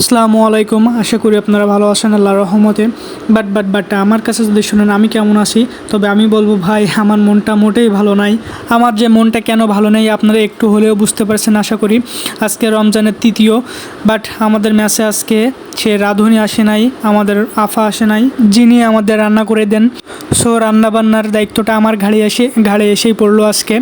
আসসালামু আলাইকুম। আশা করি আপনারা ভালো আছেন আল্লাহ রহমতে। বাট বাট বাট, আমার কাছে যদি শুনেন, আমি কেমন আছি? তবে আমি বলব, ভাই, আমার মনটা মোটেই ভালো নাই। আমার যে মনটা কেন ভালো নেই, আপনারা একটু হলেও বুঝতে পারছেন, আশা করি। আজকে রমজানের তৃতীয়, বাট আমাদের ম্যাচে আজকে সে রাঁধুনি আসে নাই, আমাদের আফা আসে নাই, যিনি আমাদের রান্না করে দেন। সো রান্না বান্নার দায়িত্বটা আমার ঘাড়ে এসে, ঘাড়ে এসেই পড়ল আজকে।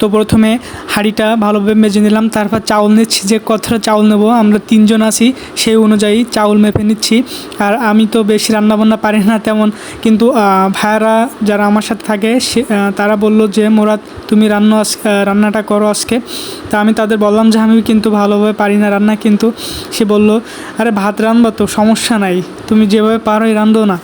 তো প্রথমে হাঁড়িটা ভালোভাবে মেজে নিলাম, তারপর চাউল নিচ্ছি, যে কতটা চাউল নেব, আমরা তিনজন আছি সেই অনুযায়ী চাউল মেপে নিচ্ছি। আর আমি তো বেশি রান্নাবান্না পারি না তেমন, কিন্তু ভাইয়ারা যারা আমার সাথে থাকে, সে তারা বলল যে, মোরাদ, তুমি রান্না রান্নাটা করো আজকে। তা আমি তাদের বললাম যে, আমি কিন্তু ভালোভাবে পারি না রান্না। কিন্তু সে বলল, আরে ভাত রান্না তো সমস্যা নাই, তুমি যেভাবে পারোই রান্ধো না।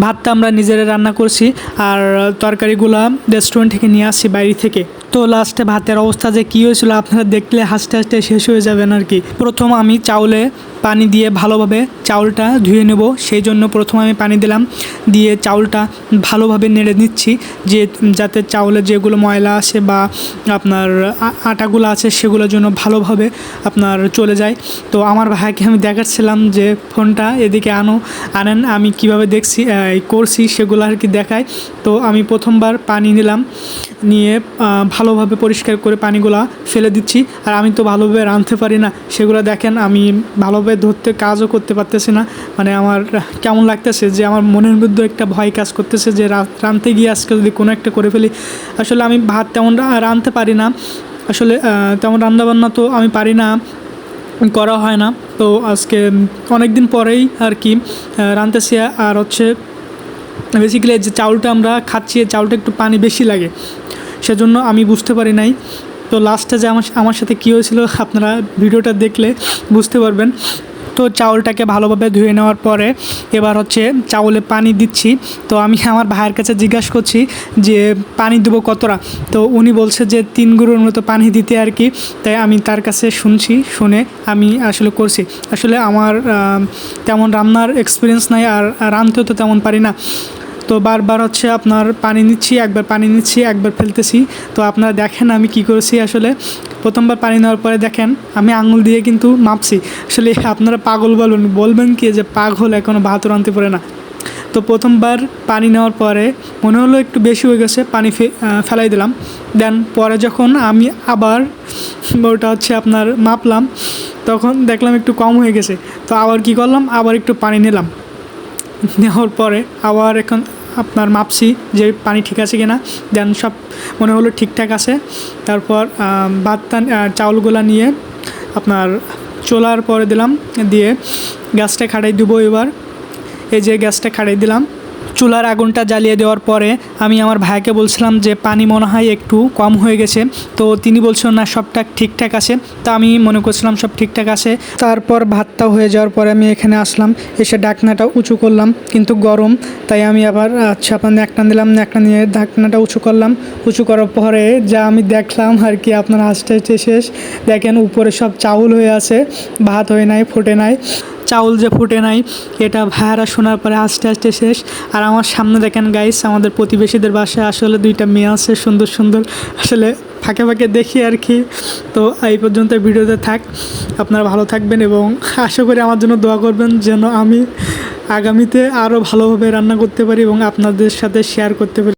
ভাতটা আমরা নিজেরা রান্না করছি আর তরকারিগুলো রেস্টুরেন্ট থেকে নিয়ে আসি বাইরে থেকে। তো লাস্টে ভাতের অবস্থা যে কী হয়েছিল আপনারা দেখলে হাসতে হাসতে শেষ হয়ে যাবেন আর কি। প্রথম আমি চাউলে পানি দিয়ে ভালোভাবে চাউলটা ধুয়ে নেব, সেই জন্য প্রথম আমি পানি দিলাম, দিয়ে চাউলটা ভালোভাবে নেড়ে নিচ্ছি, যে যাতে চাউলে যেগুলো ময়লা আছে বা আপনার আটাগুলো আছে সেগুলোর জন্য ভালোভাবে আপনার চলে যায়। তো আমার ভাইকে আমি দেখাচ্ছিলাম যে ফোনটা, এদিকে আনো, আনেন, আমি কীভাবে দেখছি করছি, সেগুলো আর কি দেখায়। তো আমি প্রথমবার পানি নিলাম নিয়ে ভালোভাবে পরিষ্কার করে পানিগুলা ফেলে দিচ্ছি। আর আমি তো ভালোভাবে রাঁধতে পারি না, সেগুলো দেখেন আমি ভালোভাবে ধরতে কাজও করতে পারতেছি না। মানে আমার কেমন লাগতেছে যে আমার মনের মধ্যে একটা ভয় কাজ করতেছে যে রাঁধতে গিয়ে আজকে যদি কোনো একটা করে ফেলি। আসলে আমি ভাত তেমন রাঁধতে পারি না। আসলে তেমন রান্নাবান্না তো আমি পারি না, করা হয় না। তো আজকে অনেক দিন পরেই আর কি রাঁধতেছি। আর হচ্ছে বেসিক্যালি যে চাউলটা আমরা খাচ্ছি চাউলটা একটু পানি বেশি লাগে। সেজন্য আমি বুঝতে পারি নাই। তো লাস্টে যে আমার আমার সাথে কী হয়েছিল, আপনারা ভিডিওটা দেখলে বুঝতে পারবেন। তো চাউলটাকে ভালোভাবে ধুয়ে নেওয়ার পরে এবার হচ্ছে চাউলে পানি দিচ্ছি। তো আমি আমার ভাইয়ের কাছে জিজ্ঞাসা করছি যে, পানি দেবো কতটা? তো উনি বলছে যে, তিন গুঁড়োর মতো পানি দিতে আর কি। তাই আমি তার কাছে শুনছি, শুনে আমি আসলে করছি। আসলে আমার তেমন রান্নার এক্সপিরিয়েন্স নাই আর রাঁধতেও তো তেমন পারি না। তো বারবার হচ্ছে আপনার পানি নিচ্ছি, একবার পানি নিচ্ছি, একবার ফেলতেছি। তো আপনারা দেখেন আমি কি করেছি আসলে। প্রথমবার পানি নেওয়ার পরে দেখেন, আমি আঙুল দিয়ে কিন্তু মাপছি। আসলে আপনারা পাগল বলবেন বলবেন কি যে পাগল এখনও ভাত আনতে পারে না। তো প্রথমবার পানি নেওয়ার পরে মনে হলো একটু বেশি হয়ে গেছে, পানি ফেলাই দিলাম। দেন পরে যখন আমি আবার ওটা হচ্ছে আপনার মাপলাম, তখন দেখলাম একটু কম হয়ে গেছে। তো আবার কি করলাম? আবার একটু পানি নিলাম। নেওয়ার পরে আবার এখন আপনার মাপছি যে পানি ঠিক আছে কিনা, দেন সব মনে হলো ঠিকঠাক আছে। তারপর ভাত ভাতটা চাউলগুলো নিয়ে আপনার চোলার পরে দিলাম, দিয়ে গ্যাসটা খাড়াই দেবো এবার। এই যে গ্যাসটা খাড়াই দিলাম চুলার আগুনটা জ্বালিয়ে দেওয়ার পরে আমি আমার ভাইকে বলছিলাম যে পানি মনে হয় একটু কম হয়ে গেছে। তো তিনি বলছিলেন না, সবটা ঠিকঠাক আছে। তা আমি মনে করছিলাম, সব ঠিকঠাক আছে। তারপর ভাতটা হয়ে যাওয়ার পরে আমি এখানে আসলাম, এসে ডাকনাটা উঁচু করলাম, কিন্তু গরম। তাই আমি আবার আচ্ছা আপনার ন্যাকটা দিলাম ন্যাকটা নিয়ে ঢাকনাটা উঁচু করলাম। উঁচু করার পরে যা আমি দেখলাম আর কি, আপনার হাসতে শেষ। দেখেন, উপরে সব চাউল হয়ে আছে, ভাত হয়ে নাই, ফুটে নাই। চাউল যে ফুটে নাই, এটা ভাইয়ারা শোনার পরে আস্তে আস্তে শেষ। আর আমার সামনে দেখেন গাইস আমাদের প্রতিবেশীদের বাসায় আসলে দুইটা মেয়ে আছে, সুন্দর সুন্দর। আসলে ফাঁকে ফাঁকে দেখি আর কি। তো এই পর্যন্ত ভিডিওতে থাক। আপনারা ভালো থাকবেন এবং আশা করি আমার জন্য দোয়া করবেন যেন আমি আগামীতে আরও ভালোভাবে রান্না করতে পারি এবং আপনাদের সাথে শেয়ার করতে পারি।